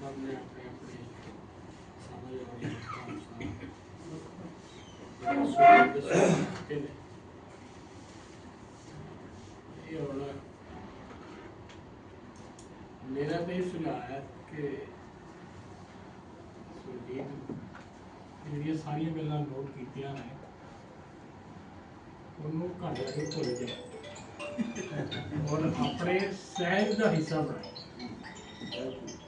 ਸਭ ਨੇ ਆਪਣੇ ਆਪਣੇ ਸਮਝ ਔਰ ਇਨਸਾਨ ਇਹ ਹੁਣ ਮੇਰਾ ਤਾਂ ਸੁਝਾਅ ਹੈ ਕਿ ਸੁਰਜੀਤ ਜਿਹੜੀਆਂ ਸਾਰੀਆਂ ਗੱਲਾਂ ਨੋਟ ਕੀਤੀਆਂ ਨੇ ਉਹਨੂੰ ਘੱਟ ਕੇ ਭੁੱਲ ਜਾ ਔਰ ਆਪਣੇ ਸਹਿਜ ਦਾ ਹਿੱਸਾ ਬਣਾਓ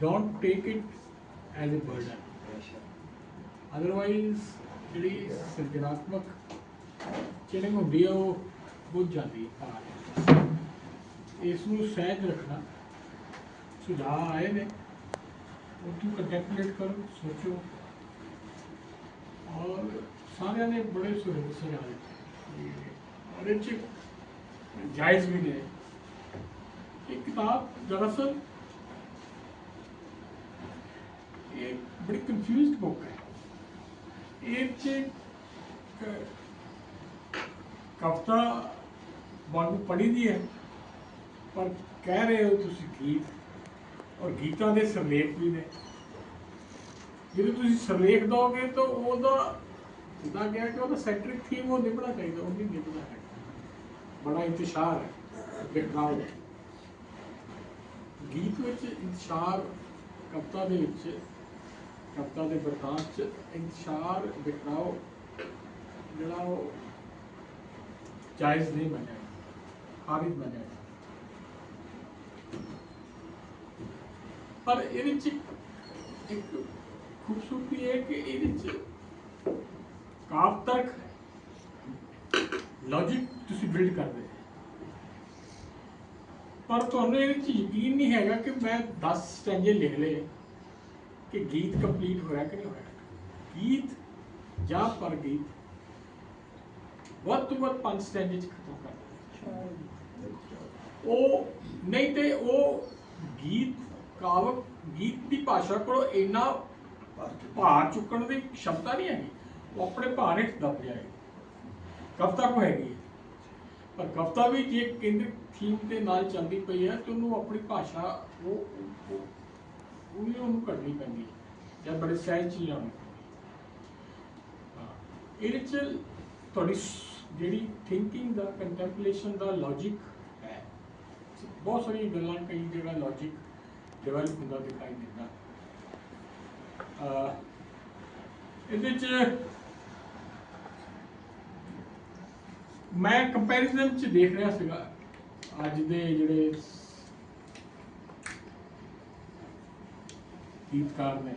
don't take it as a burden otherwise ਜਿਹੜੀ ਸਿਰਜਣਾਤਮਕ ਚਿਹਨ ਹੁੰਦੀ ਆ, ਉਹ ਬੁੱਝ ਜਾਂਦੀ ਹੈ ਭਾਰ ਇਸ ਨੂੰ ਸਹਿਜ ਰੱਖਣਾ। ਸੁਝਾਅ ਆਏ ਨੇ। ਉਹ ਤੂੰ ਕੰਟੈਂਪਲੇਟ ਕਰੋ, ਸੋਚੋ। ਔਰ ਸਾਰਿਆਂ ਨੇ ਬੜੇ ਸੁਝਾਅ ਸੁਝਾਅ ਦਿੱਤੇ। ਔਰ ਇਹ ਜਾਇਜ਼ ਵੀ ਨੇ। ਇਹ ਕਿਤਾਬ ਦਰਅਸਲ ਇਹ ਬੜੀ ਕਨਫਿਊਜ਼ਡ ਬੁੱਕ ਹੈ ਇਹ 'ਚ ਕ- ਕਵਿਤਾ ਵਾਂਗੂ ਪੜ੍ਹੀ ਦੀ ਹੈ, ਪਰ ਕਹਿ ਰਹੇ ਹੋ ਤੁਸੀਂ ਗੀਤ, ਔਰ ਗੀਤਾਂ ਦੇ ਸਰਲੇਖ ਵੀ ਨੇ। ਜਦੋਂ ਤੁਸੀਂ ਸਰਲੇਖ ਦੋਗੇ ਤਾਂ ਉਹਦਾ ਜਿੱਦਾਂ ਗਿਆ ਕਿ ਉਹਦਾ ਸੈਂਟਰਿਕ ਥੀਮ ਉਹ ਨਿਭਣਾ ਚਾਹੀਦਾ, ਉਹ ਨਹੀਂ ਨਿਭਣਾ ਹੈ ਬੜਾ ਇੰਤਸ਼ਾਰ ਹੈ ਬੈਕਗ੍ਰਾਉਂਡ ਗੀਤ ਵਿੱਚ ਇੰਤਸ਼ਾਰ ਕਵਿਤਾ ਦੇ ਵਿੱਚ ਕਵਿਤਾ ਦੇ ਬਰਤਾਂਤ ਚ ਇੰਤਸ਼ਾਰ ਬਿਖਰਾਓ ਜਿਹੜਾ ਉਹ ਜਾਇਜ਼ ਨਹੀਂ ਬਣਿਆ ਖਾਰਿਜ ਬਣਿਆ ਪਰ ਇਹਦੇ ਵਿੱਚ ਇੱਕ- ਖੂਬਸੂਰਤੀ ਹੈ ਕਿ ਇਹਦੇ ਵਿੱਚ ਕਾਵ ਤਰਕ ਲੌਜੀਕ ਤੁਸੀਂ ਬਿਲਡ ਕਰਦੇ ਪਰ ਤੁਹਾਨੂੰ ਇਹਦੇ ਵਿੱਚ ਯਕੀਨ ਨਹੀਂ ਹੈਗਾ ਕਿ ਮੈਂ 10 ਸਟੈਂਜੇ ਲਿਖ ਲਏ। ਕਿ ਗੀਤ ਕੰਪਲੀਟ ਹੋਇਆ ਕਿ ਨਹੀਂ ਹੋਇਆ? ਗੀਤ ਜਾਂ ਪਰ ਵੱਧ ਤੋਂ ਵੱਧ ਪੰਜ ਸਟੈਂਜੇ ਚ ਖਤਮ ਕਰ ਉਹ ਨਹੀਂ ਤੇ ਉਹ ਗੀਤ ਕਾਵਕ ਗੀਤ ਦੀ ਭਾਸ਼ਾ ਕੋਲ ਇੰਨਾ ਭਾਰ ਚੁੱਕਣ ਦੀ ਸ਼ਮਤਾ ਨਹੀਂ ਹੈਗੀ। ਉਹ ਆਪਣੇ ਭਾਰ ਹੇਠ ਦੱਬ ਜਾਏਗਾ ਕਵਿਤਾ ਕੋ ਹੈਗੀ ਪਰ ਕਵਿਤਾ ਵੀ ਜੇ ਕੇਂਦਰਿਕ ਥੀਮ ਦੇ ਨਾਲ ਚੱਲਦੀ ਪਈ ਹੈ ਤੇ ਉਹਨੂੰ ਆਪਣੀ ਭਾਸ਼ਾ ਉਹ ਉਹ- ਵੀ ਉਹਨੂੰ ਕੱਢਣੀ ਪੈਂਦੀ ਹੈ। ਜਾਂ ਬੜੇ ਸਹਿਜ ਚ ਲਿਆਉਣੀ ਇਹਦੇ ਚ ਤੁਹਾਡੀ ਜਿਹੜੀ ਥਿੰਕਿੰਗ ਦਾ ਕੰਟੈਂਪਲੇਸ਼ਨ ਦਾ ਲੌਜੀਕ ਹੈ। ਬਹੁਤ ਸਾਰੀਆਂ ਗੱਲਾਂ ਕਈ ਜਗ੍ਹਾ ਲੌਜੀਕ ਡਿਵੈਲਪ ਹੁੰਦਾ ਦਿਖਾਈ ਦਿੰਦਾ। ਇਹਦੇ ਚ ਮੈਂ ਕੰਪੈਰੀਜ਼ਨ ਚ ਦੇਖ ਰਿਹਾ ਸੀਗਾ। ਅੱਜ ਦੇ ਜਿਹੜੇ ਗੀਤਕਾਰ ਨੇ।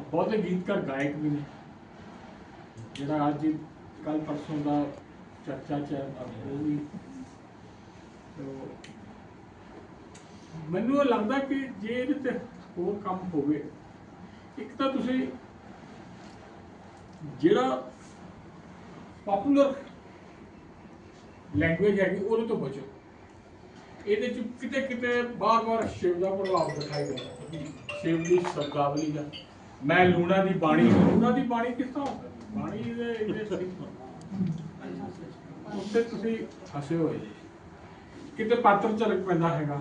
ਬਹੁਤੇ ਗੀਤਕਾਰ ਗਾਇਕ ਵੀ ਨੇ। ਜਿਹੜਾ ਅੱਜ ਕੱਲ ਪਰਸੋਂ ਦਾ ਚਰਚਾ ਚ ਉਹ ਵੀ। ਮੈਨੂੰ ਇਹ ਲੱਗਦਾ ਕਿ ਜੇ ਇਹਦੇ ਤੇ ਹੋਰ ਕੰਮ ਹੋਵੇ, ਇੱਕ ਤਾਂ ਤੁਸੀਂ ਜਿਹੜਾ ਪਪੂਲਰ ਲੈਂਗੁਏਜ ਹੈਗੀ, ਉਹਦੇ ਤੋਂ ਬਚੋ। ਇਹਦੇ ਚ ਕਿਤੇ ਕਿਤੇ ਬਾਰ-ਬਾਰ ਸ਼ਿਵ ਦਾ ਪ੍ਰਭਾਵ ਦਿਖਾਈ ਦਿੰਦਾ ਸ਼ਿਵ ਦੀ ਸ਼ਬਦਾਵਲੀ ਦਾ। ਮੈਂ ਲੂਣਾ ਦੀ ਬਾਣੀ, ਲੂਣਾ ਦੀ ਬਾਣੀ ਕਿਸ ਤਰ੍ਹਾਂ ਹੁੰਦਾ? ਬਾਣੀ ਦੇ ਇਹਦੇ ਸਹੀ ਉੱਤੇ ਤੁਸੀਂ ਫਸੇ ਹੋਏ। ਕਿਤੇ ਪਾਤਰ ਝਲਕ ਪੈਂਦਾ ਹੈਗਾ।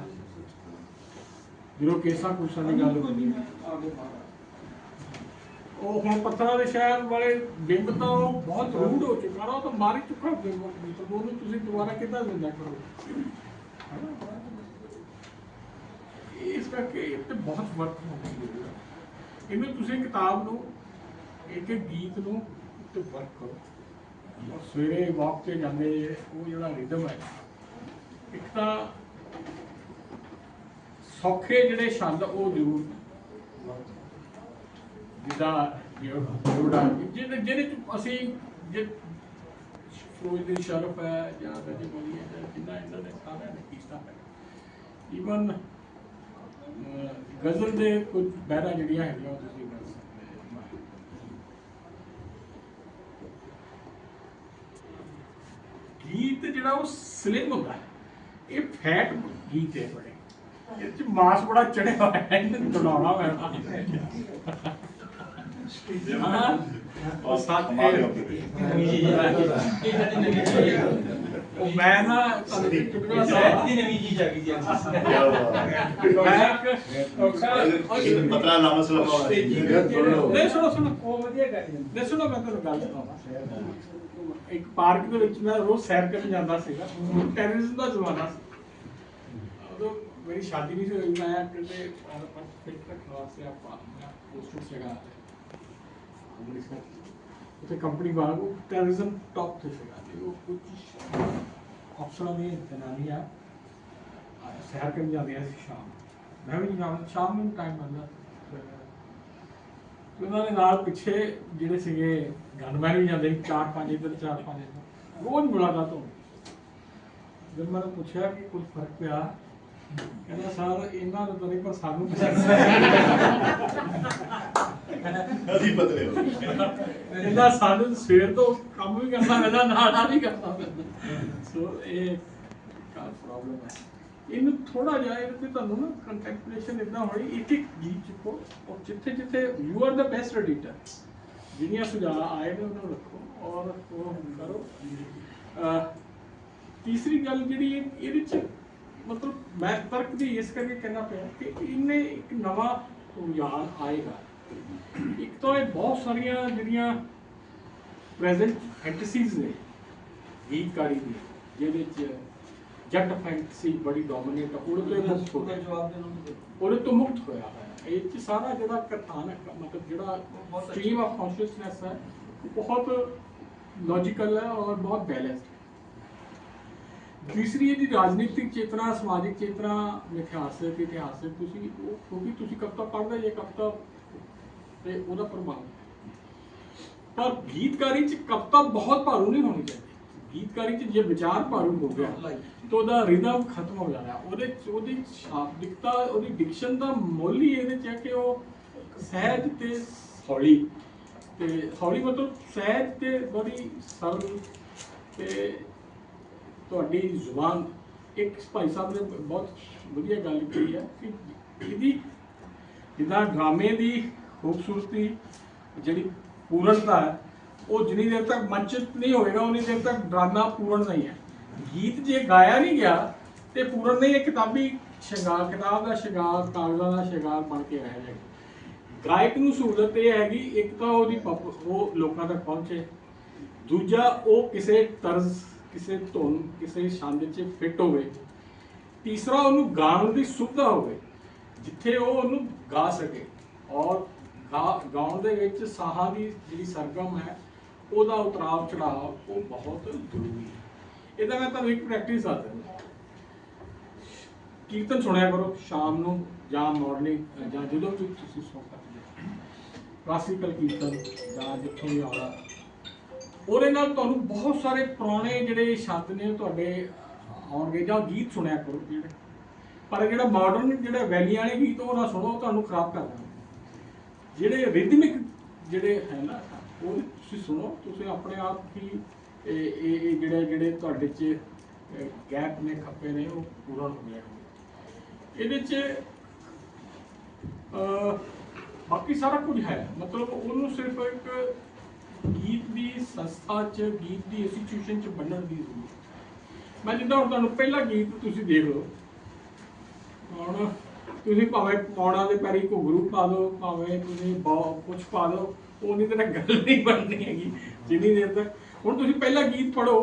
ਜਦੋਂ ਕੇਸਾ ਕੁਸਾ ਦੀ ਗੱਲ ਹੁੰਦੀ ਉਹ ਹੁਣ ਪੱਥਰਾਂ ਦੇ ਸ਼ਹਿਰ ਵਾਲੇ ਬਿੰਬ ਤਾਂ ਉਹ ਬਹੁਤ ਰੂਡ ਹੋ ਚੁੱਕਾ ਨਾ, ਉਹ ਤਾਂ ਮਾਰ ਚੁੱਕਾ ਬਿੰਬ ਤਾਂ ਉਹਨੂੰ ਤੁਸੀਂ ਦੁਬਾਰਾ ਕਿੱਦਾਂ ਜ਼ਿੰਦਾ ਕਰੋਗੇ? ਇਸ ਕਰਕੇ ਇਹ ਤੇ ਬਹੁਤ ਵਰਕ ਹੋਣੀ ਹੈ ਇਹਨੂੰ ਤੁਸੀਂ ਕਿਤਾਬ ਨੂੰ, ਇੱਕ ਇੱਕ ਗੀਤ ਨੂੰ ਤੇ ਵਰਕ ਕਰੋ। ਔਰ ਸਵੇਰੇ ਵਾਕ ਤੇ ਜਾਂਦੇ ਉਹ ਜਿਹੜਾ ਰਿਦਮ ਹੈ, ਇੱਕ ਤਾਂ ਸੌਖੇ ਜਿਹੜੇ ਸ਼ਬਦ ਉਹ ਜ਼ਰੂਰ ਜਿਹਦਾ ਜਿਹੜਾ ਜਿਹਦੇ ਜਿਹਦੇ ਚ ਅਸੀਂ ਜੇ ਫਰੋਜ਼ ਦੀ ਸ਼ਰਫ ਹੈ ਜਾਂ ਗਜੀ ਬੋਲੀ ਹੈ ਜਿੰਨਾ ਇਹਨਾਂ ਨੇ ਈਵਨ ਗਜ਼ਲ ਦੇ ਕੁਝ ਬਹਿਰਾ ਜਿਹੜੀਆਂ ਹੈਗੀਆਂ ਉਹ ਤੁਸੀਂ ਕਰ ਸਕਦੇ ਗੀਤ ਜਿਹੜਾ ਉਹ ਸਲਿਮ ਹੁੰਦਾ ਹੈ ਇਹ ਫੈਟ ਗੀਤ ਹੈ ਬੜੇ ਇਹ ਚ ਮਾਸ ਬੜਾ ਚੜਿਆ ਹੋਇਆ ਹੈ ਇਹਨੂੰ ਦੜਾਉਣਾ ਪੈਣਾ ਹਾਂ ਉਹ ਸਾਥ ਕਮਾਲ ਹੋ ਗਈ। ਇਹ ਸਾਡੀ ਨਵੀਂ ਚੀਜ਼ ਹੈ ਉਹ ਮੈਂ ਨਾ ਤੁਹਾਨੂੰ ਇੱਕ ਚੁਟਕਲਾ ਸਾਹਿਤ ਦੀ। ਨਵੀਂ ਚੀਜ਼ ਆ ਗਈ ਜੀ ਮੈਂ ਪਤਲਾ ਨਾਮ ਸਲਾਮਾ ਨਹੀਂ ਸੁਣੋ ਸੁਣੋ ਉਹ ਵਧੀਆ ਗੱਲ ਨਹੀਂ ਸੁਣੋ ਮੈਂ ਤੁਹਾਨੂੰ ਗੱਲ ਸੁਣਾਵਾਂ ਇੱਕ ਪਾਰਕ ਦੇ ਵਿੱਚ ਮੈਂ ਰੋਜ਼ ਸੈਰ ਕਰਨ ਜਾਂਦਾ ਸੀਗਾ। ਟੈਰਰਿਜ਼ਮ ਦਾ ਜ਼ਮਾਨਾ ਸੀ। ਉਦੋਂ ਮੇਰੀ ਸ਼ਾਦੀ ਨਹੀਂ ਸੀ ਹੋਈ ਮੈਂ ਕਿਤੇ ਫਿਟ ਰੱਖਣ ਵਾਸਤੇ ਆਪਾਂ ਪੋਸਟ ਸੀਗਾ। ਅੰਮ੍ਰਿਤਸਰ ਉੱਥੇ ਕੰਪਨੀ ਵਾਂਗੂ ਟੈਰਰਿਜ਼ਮ ਟੌਪ ਤੇ ਸੀਗਾ ਤੇ ਉਹ ਕੁਝ ਅਫਸਰਾਂ ਦੀ ਜਨਾਨੀਆਂ ਅਹ ਸੈਰ ਜਾਂਦੀਆਂ ਸੀ ਸ਼ਾਮ ਮੈਂ ਵੀ ਸ਼ਾਮ ਸ਼ਾਮ ਨੂੰ ਟਾਈਮ ਮਿਲਦਾ। ਉਹਨਾਂ ਦੇ ਨਾਲ ਪਿੱਛੇ ਜਿਹੜੇ ਸੀਗੇ ਗਨਮੈਨ ਵੀ ਜਾਂਦੇ ਸੀ, ਚਾਰ ਪੰਜ ਇੱਧਰ, ਚਾਰ ਪੰਜ ਇੱਧਰ। ਰੋਜ਼ ਮੁਲਾਕਾਤ ਹੁੰਦੀ ਜਦ ਮੈਂ ਪੁੱਛਿਆ ਕਿ ਕੁਝ ਫ਼ਰਕ ਪਿਆ? ਕਹਿੰਦਾ, ਸਰ, ਇਹਨਾਂ ਨੂੰ ਤਾਂ ਨਹੀਂ, ਪਰ ਸਾਨੂੰ ਪਤਾ ਅਸੀਂ ਪਤਲੇ ਹੋ ਕਹਿੰਦਾ ਸਾਨੂੰ ਸਵੇਰ ਤੋਂ ਕੰਮ ਵੀ ਕਰਨਾ ਪੈਂਦਾ ਨਾਲ ਵੀ ਕਰਨਾ ਪੈਂਦਾ। ਸੋ ਇਹ ਕਾ ਪ੍ਰੋਬਲਮ ਹੈ। ਇਹਨੂੰ ਥੋੜਾ ਜਿਹਾ ਇਹਦੇ ਤੇ ਤੁਹਾਨੂੰ ਨਾ ਕੰਟੈਂਪਲੇਸ਼ਨ ਇਦਾਂ ਹੋਣੀ, ਇੱਕ ਇੱਕ ਗੀਤ ਚੁੱਕੋ ਔਰ ਜਿੱਥੇ ਜਿੱਥੇ you are the best editor ਜਿਹੜੀਆਂ ਸੁਝਾਅ ਆਏ ਨੇ ਉਹਨਾਂ ਰੱਖੋ ਔਰ ਉਹ ਕਰੋ। ਤੀਸਰੀ ਗੱਲ ਜਿਹੜੀ ਇਹਦੇ ਚ ਮਤਲਬ ਮੈਂ ਤਰਕ ਦੀ ਇਸ ਕਰਕੇ ਕਹਿਣਾ ਪਿਆ ਕਿ ਇਹਨੇ ਇੱਕ ਨਵਾਂ ਰੁਝਾਨ ਆਏਗਾ। ਤਾਂ ਇਹ ਬਹੁਤ ਸਾਰੀਆਂ ਜਿਹੜੀਆਂ ਪ੍ਰੈਜ਼ੈਂਟ ਫੈਂਟਸੀਜ਼ ਨੇ ਗੀਤਕਾਰੀ ਦੀ ਜਿਹਦੇ ਚ ਜੱਟ ਫੈਂਟਸੀ ਬੜੀ ਡੋਮੀਨੇਟ ਉਹਦੇ ਤੋਂ ਇਹ ਮੁਕਤ ਹੋ ਗਿਆ ਜਵਾਬ ਦੇਣਾ ਉਹਦੇ ਤੋਂ ਮੁਕਤ ਹੋਇਆ ਹੈ ਇਹ ਚ ਸਾਰਾ ਜਿਹੜਾ ਕਥਾਨਕ ਮਤਲਬ ਜਿਹੜਾ। ਸਟ੍ਰੀਮ ਆਫ ਕੌਨਸ਼ੀਅਸਨੈਸ ਹੈ ਬਹੁਤ ਲੌਜੀਕਲ ਹੈ ਔਰ ਬਹੁਤ ਬੈਲੈਂਸਡ ਹੈ। ਤੀਸਰੀ ਇਹਦੀ ਰਾਜਨੀਤਿਕ ਚੇਤਨਾ ਸਮਾਜਿਕ ਚੇਤਨਾ ਮਿਥਿਹਾਸਕ ਇਤਿਹਾਸਕ ਤੁਸੀਂ ਉਹ ਕਿਉਂਕਿ ਤੁਸੀਂ ਕਵਿਤਾ ਪੜ੍ਹਦੇ ਜੇ ਕਵਿਤਾ ਤੇ ਉਹਦਾ ਪ੍ਰਭਾਵ ਪਰ ਗੀਤਕਾਰੀ ਚ ਕਵਿਤਾ ਬਹੁਤ ਭਾਰੂ ਨਹੀਂ ਹੋਣੀ ਚਾਹੀਦੀ। ਗੀਤਕਾਰੀ ਚ ਜੇ ਵਿਚਾਰ ਭਾਰੂ ਹੋ ਗਿਆ ਤਾਂ ਉਹਦਾ ਰਿਦਮ ਖਤਮ ਹੋ ਜਾਣਾ। ਉਹਦੇ ਉਹਦੀ ਸ਼ਾਬਦਿਕਤਾ ਉਹਦੀ ਡਿਕਸ਼ਨ ਦਾ ਮੁੱਲ ਹੀ ਇਹਦੇ ਚ ਹੈ ਕਿ ਉਹ ਸਹਿਜ ਤੇ ਹੌਲੀ ਤੇ ਹੌਲੀ ਮਤਲਬ ਸਹਿਜ ਤੇ ਬੜੀ ਸਰਲ ਤੇ ਤੁਹਾਡੀ ਜ਼ੁਬਾਨ। ਇੱਕ ਭਾਈ ਸਾਹਿਬ ਨੇ ਬਹੁਤ ਵਧੀਆ ਗੱਲ ਕਹੀ ਹੈ ਕਿ ਇਹਦੀ ਜਿੱਦਾਂ ਡਰਾਮੇ ਦੀ ਖੂਬਸੂਰਤੀ ਜਿਹੜੀ ਪੂਰਨਤਾ ਹੈ, ਉਹ ਜਿੰਨੀ ਦੇਰ ਤੱਕ ਮੰਚਿਤ ਨਹੀਂ ਹੋਏਗਾ, ਉਨੀ ਦੇਰ ਤੱਕ ਡਰਾਮਾ ਪੂਰਨ ਨਹੀਂ ਹੈ। ਗੀਤ ਜੇ ਗਾਇਆ ਨਹੀਂ ਗਿਆ, ਤੇ ਪੂਰਨ ਨਹੀਂ ਇਹ ਕਿਤਾਬੀ ਸ਼ਿੰਗਾਰ, ਕਿਤਾਬ ਦਾ ਸ਼ਿੰਗਾਰ ਕਾਗਜ਼ਾਂ ਦਾ ਸ਼ਿੰਗਾਰ ਬਣ ਕੇ ਆਇਆ ਜਾਏਗਾ। ਗਾਇਕ ਨੂੰ ਸਹੂਲਤ ਇਹ ਹੈਗੀ ਇੱਕ ਤਾਂ ਉਹਦੀ ਪਪ- ਉਹ ਲੋਕਾਂ ਤੱਕ ਪਹੁੰਚੇ, ਦੂਜਾ ਉਹ ਕਿਸੇ ਤਰਜ਼, ਕਿਸੇ ਧੁਨ, ਕਿਸੇ ਛੰਦ 'ਚ ਫਿੱਟ ਹੋਵੇ। ਤੀਸਰਾ ਉਹਨੂੰ ਗਾਉਣ ਦੀ ਸੁਵਿਧਾ ਹੋਵੇ, ਜਿੱਥੇ ਉਹ ਉਹਨੂੰ ਗਾ ਸਕੇ। ਔਰ ਗਾਉਣ ਦੇ ਵਿੱਚ ਸਾਹਾਂ ਦੀ ਜਿਹੜੀ ਸਰਗਮ ਹੈ, ਉਹਦਾ ਉਤਰਾਵ ਚੜਾਅ ਉਹ ਬਹੁਤ ਜ਼ਰੂਰੀ ਹੈ। ਇਹਦਾ ਮੈਂ ਤੁਹਾਨੂੰ ਇੱਕ ਪ੍ਰੈਕਟਿਸ ਦੱਸ ਦਿੰਦਾ। ਕੀਰਤਨ ਸੁਣਿਆ ਕਰੋ, ਸ਼ਾਮ ਨੂੰ ਜਾਂ ਮਾਰਨਿੰਗ ਜਾਂ ਜਦੋਂ ਵੀ ਤੁਸੀਂ ਸੌਂ ਸਕਦੇ ਕਲਾਸੀਕਲ ਕੀਰਤਨ ਜਾਂ ਜਿੱਥੋਂ ਵੀ ਆਉਣਾ। ਉਹਦੇ ਨਾਲ ਤੁਹਾਨੂੰ ਬਹੁਤ ਸਾਰੇ ਪੁਰਾਣੇ ਜਿਹੜੇ ਸ਼ਬਦ ਨੇ ਉਹ ਤੁਹਾਡੇ ਆਉਣਗੇ ਜਾਂ ਗੀਤ ਸੁਣਿਆ ਕਰੋ ਜਿਹੜੇ। ਪਰ ਜਿਹੜਾ ਮਾਡਰਨ ਜਿਹੜਾ ਵੈਲੀ ਵਾਲੇ ਗੀਤ ਉਹ ਨਾ ਸੁਣੋ ਤੁਹਾਨੂੰ ਖਰਾਬ ਕਰ ਦੇਣਗੇ। ਜਿਹੜੇ ਰਿਦਮਿਕ ਜਿਹੜੇ ਹੈ ਨਾ ਉਹ ਤੁਸੀਂ ਸੁਣੋ ਤੁਸੀਂ ਆਪਣੇ ਆਪ ਹੀ ਇਹ ਇਹ ਜਿਹੜੇ ਜਿਹੜੇ ਤੁਹਾਡੇ ਚ ਗੈਪ ਨੇ ਖੱਪੇ ਨੇ ਉਹ ਪੂਰਾ ਹੋ ਗਿਆ। ਇਹਦੇ ਚ ਅਹ, ਬਾਕੀ ਸਾਰਾ ਕੁਝ ਹੈ। ਮਤਲਬ ਉਹਨੂੰ ਸਿਰਫ ਇੱਕ ਗੀਤ ਦੀ ਸੰਸਥਾ ਚ ਗੀਤ ਦੀ ਇੰਸਟੀਟਿਊਸ਼ਨ ਚ ਬਣਨ ਦੀ ਜ਼ਰੂਰਤ ਮੈਂ ਜਿੱਦਾਂ ਹੁਣ ਤੁਹਾਨੂੰ ਪਹਿਲਾ ਗੀਤ ਤੁਸੀਂ ਦੇਖ ਲਓ। ਹੁਣ ਤੁਸੀਂ ਭਾਵੇਂ ਪੌਣਾ ਦੇ ਪੈਰੀ ਘੁੰਗਰੂ ਪਾ ਦਿਓ ਭਾਵੇਂ ਤੁਸੀਂ ਕੁਝ ਪਾ ਦਿਓ ਉਹਨੀ ਤਾਂ ਗੱਲ ਨਹੀਂ ਬਣਨੀ ਹੈਗੀ, ਜਿੰਨੀ ਦੇਰ ਤੱਕ। ਹੁਣ ਤੁਸੀਂ ਪਹਿਲਾ ਗੀਤ ਪੜੋ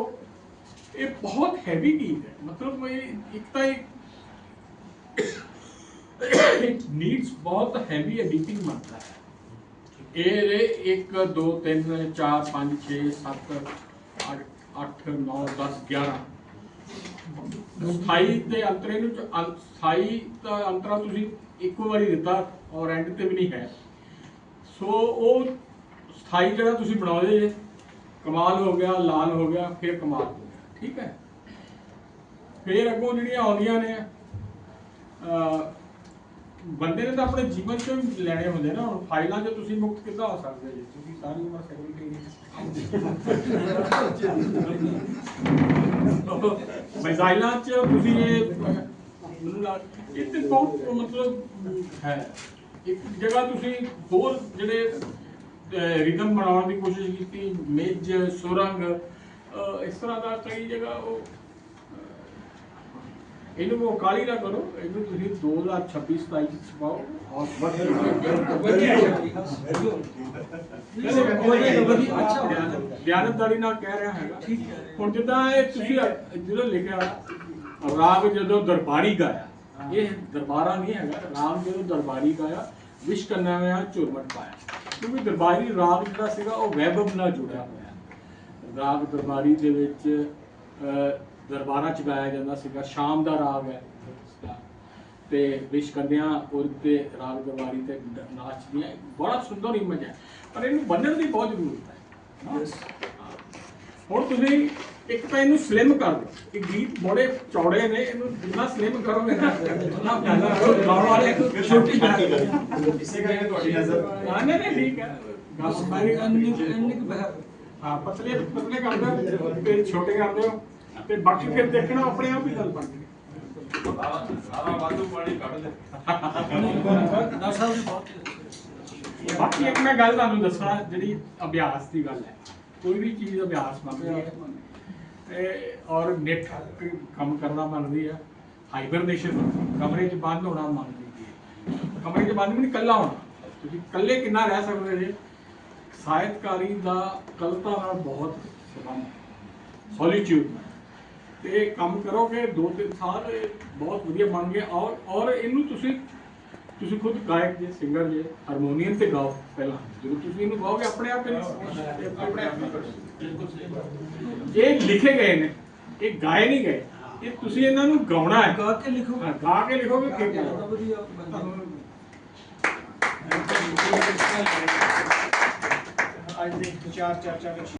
ਇਹ ਬਹੁਤ ਹੈਵੀ ਗੀਤ ਹੈ। ਮਤਲਬ ਇਹ ਇੱਕ ਤਾਂ ਇਹ ਨੀਡਸ ਬਹੁਤ ਹੈਵੀ ਐਡੀਟਿੰਗ ਮੰਗਦਾ ਹੈ। ਇਹ 1 2 3 4 5 6 7 8 9 10 11 ਸਥਾਈ ਤੇ ਅੰਤਰੇ ਨੂੰ ਚ- ਅੰ- ਸਥਾਈ ਦਾ ਅੰਤਰਾ ਤੁਸੀਂ ਇੱਕੋ ਵਾਰੀ ਦਿੱਤਾ ਔਰ ਐਂਡ ਤੇ ਵੀ ਨਹੀਂ ਹੈ। ਸੋ ਉਹ ਸਥਾਈ ਜਿਹੜਾ ਤੁਸੀਂ ਬਣਾਉਂਦੇ ਜੇ ਕਮਾਲ ਹੋ ਗਿਆ ਲਾਲ ਹੋ ਗਿਆ ਫਿਰ ਕਮਾਲ ਹੋ ਗਿਆ ਠੀਕ ਹੈ? ਫਿਰ ਅੱਗੋਂ ਜਿਹੜੀਆਂ ਆਉਂਦੀਆਂ ਨੇ ਅਹ, ਬੰਦੇ ਨੇ ਤਾਂ ਆਪਣੇ ਜੀਵਨ ਚੋਂ ਵੀ ਲੈਣੇ ਹੁੰਦੇ ਨਾ ਹੁਣ ਫਾਈਲਾਂ 'ਚ ਤੁਸੀਂ ਮੁਕਤ ਕਿੱਦਾਂ ਹੋ ਸਕਦੇ ਜੀ? ਤੁਸੀਂ ਸਾਰੀ ਉਮਰ ਸੈਕਟਰੀ ਮਿਜ਼ਾਈਲਾਂ 'ਚ ਤੁਸੀਂ ਇਹ ਅਹ, ਮੈਨੂੰ ਲੱਗ ਇਹ ਤੇ ਬਹੁਤ ਮਤਲਬ ਹੈ। ਇੱਕ ਜਗ੍ਹਾ ਤੁਸੀਂ ਹੋਰ ਜਿਹੜੇ ਰਿਦਮ ਬਣਾਉਣ ਦੀ ਕੋਸ਼ਿਸ਼ ਕੀਤੀ ਮੇਜ ਸੁਰੰਗ ਇਸ ਤਰ੍ਹਾਂ ਦਾ ਕਈ ਜਗ੍ਹਾ ਉਹ ਇਹਨੂੰ ਉਹ ਕਾਲੀ ਨਾ ਕਰੋ ਇਹਨੂੰ ਤੁਸੀਂ 2026 27 ਚ ਛਪਾਓ ਔਰ ਬਿਆਨਤਦਾਰੀ ਨਾਲ ਕਹਿ ਰਿਹਾ ਹੈਗਾ ਹੁਣ ਜਿੱਦਾਂ ਇਹ ਤੁਸੀਂ ਜਦੋਂ ਲਿਖਿਆ ਰਾਗ ਜਦੋਂ ਦਰਬਾਰੀ ਗਾਇਆ ਇਹ ਦਰਬਾਰਾ ਨਹੀਂ ਹੈਗਾ ਰਾਗ ਜਦੋਂ ਦਰਬਾਰੀ ਗਾਇਆ ਵਿਸ਼ ਕਰਨਾ ਹੋਇਆ ਝੁਰਮਟ ਪਾਇਆ ਕਿਉਂਕਿ ਦਰਬਾਰੀ ਰਾਗ ਜਿਹੜਾ ਸੀਗਾ ਉਹ ਵੈਭਵ ਨਾਲ ਜੁੜਿਆ ਹੋਇਆ ਰਾਗ ਦਰਬਾਰੀ ਦੇ ਵਿੱਚ ਦਰਬਾਰਾਂ ਚ ਗਾਇਆ ਜਾਂਦਾ ਸੀਗਾ ਸ਼ਾਮ ਦਾ ਰਾਗ ਹੈ। ਤੇ ਵਿਸ਼ ਕੰਨਿਆ ਔਰ ਤੇ ਰਾਗ ਦਰਬਾਰੀ ਤੇ ਡ- ਨਾਚਦੀਆਂ ਬੜਾ ਸੁੰਦਰ ਇਮੇਜ ਹੈ। ਪਰ ਇਹਨੂੰ ਬੰਨਣ ਦੀ ਬਹੁਤ ਜ਼ਰੂਰਤ ਹੈ। ਨਾ? ਹੁਣ ਤੁਸੀਂ ਇੱਕ ਤਾਂ ਇਹਨੂੰ ਸਲਿਮ ਕਰ ਦਿਓ। ਇਹ ਗੀਤ ਬੜੇ ਚੌੜੇ ਨੇ ਇਹਨੂੰ ਜਿੰਨਾ ਸਲਿਮ ਕਰੋਗੇ ਨਾ ਉਨਾ ਜ਼ਿਆਦਾ ਗਾਉਣ ਵਾਲੇ ਛੋਟੀ ਬਣਾ ਇਸੇ ਕਰਕੇ ਤੁਹਾਡੀ ਨਜ਼ਰ। ਹਾਂ ਨਹੀਂ ਨਹੀਂ ਠੀਕ ਹੈ। ਗੱਲ ਸਾਰੀ ਹਾਂ ਪਤਲੇ ਪਤਲੇ ਕਰ ਦਿਓ। ਤੇ ਛੋਟੇ ਕਰ ਦਿਓ। ਤੇ ਬਾਕੀ ਫਿਰ ਦੇਖਣਾ ਆਪਣੇ ਆਪ ਹੀ ਗੱਲ ਬਣ ਗਈ। ਸਾਰਾ ਵਾਧੂ ਪਾਣੀ ਕੱਢ ਦੇ ਬਾਕੀ ਇੱਕ ਮੈਂ ਗੱਲ ਤੁਹਾਨੂੰ ਦੱਸਾਂ, ਜਿਹੜੀ ਅਭਿਆਸ ਦੀ ਗੱਲ ਹੈ। ਕੋਈ ਵੀ ਚੀਜ਼ ਅਭਿਆਸ ਮੰਗਦੀ ਹੈ ਤੇ ਔਰ ਨਿੱਠ ਕੰਮ ਕਰਨਾ ਮੰਗਦੀ ਹੈ ਹਾਈਬਰਨੇਸ਼ਨ ਕਮਰੇ 'ਚ ਬੰਦ ਹੋਣਾ ਮੰਗਦੀ ਹੈ। ਕਮਰੇ 'ਚ ਬੰਦ ਵੀ ਨਹੀਂ, ਇਕੱਲਾ ਹੋਣਾ। ਤੁਸੀਂ ਇਕੱਲੇ ਕਿੰਨਾ ਰਹਿ ਸਕਦੇ ਜੇ ਸਾਹਿਤਕਾਰੀ ਦਾ ਕਲਤਾ ਨਾਲ ਬਹੁਤ ਸੰਬੰਧ ਸੋਲੀਟਿਊਡ ਤੇ ਇਹ ਕੰਮ ਕਰੋਗੇ ਦੋ ਤਿੰਨ ਸਾਲ ਇਹ ਬਹੁਤ ਵਧੀਆ ਬਣ ਗਿਆ। ਔਰ ਔਰ ਇਹਨੂੰ ਤੁਸੀਂ ਤੁਸੀਂ ਖੁਦ ਗਾਇਕ ਜੇ ਸਿੰਗਰ ਜੇ ਹਾਰਮੋਨੀਅਮ ਤੇ ਗਾਓ ਪਹਿਲਾਂ। ਜਦੋਂ ਤੁਸੀਂ ਇਹਨੂੰ ਗਾਓਗੇ ਆਪਣੇ ਆਪ ਹੀ ਆਪਣੇ ਆਪ ਇਹ ਲਿਖੇ ਗਏ ਨੇ ਇਹ ਗਾਏ ਨਹੀਂ ਗਏ। ਇਹ ਤੁਸੀਂ ਇਹਨਾਂ ਨੂੰ ਗਾਉਣਾ ਹੈ। ਗਾ ਕੇ ਲਿਖੋ। ਗਾ ਕੇ ਲਿਖੋਗੇ ਬੰਦਾ ਅੱਜ ਦੇ ਵਿਚਾਰ ਚਰਚਾ ਵਿੱਚ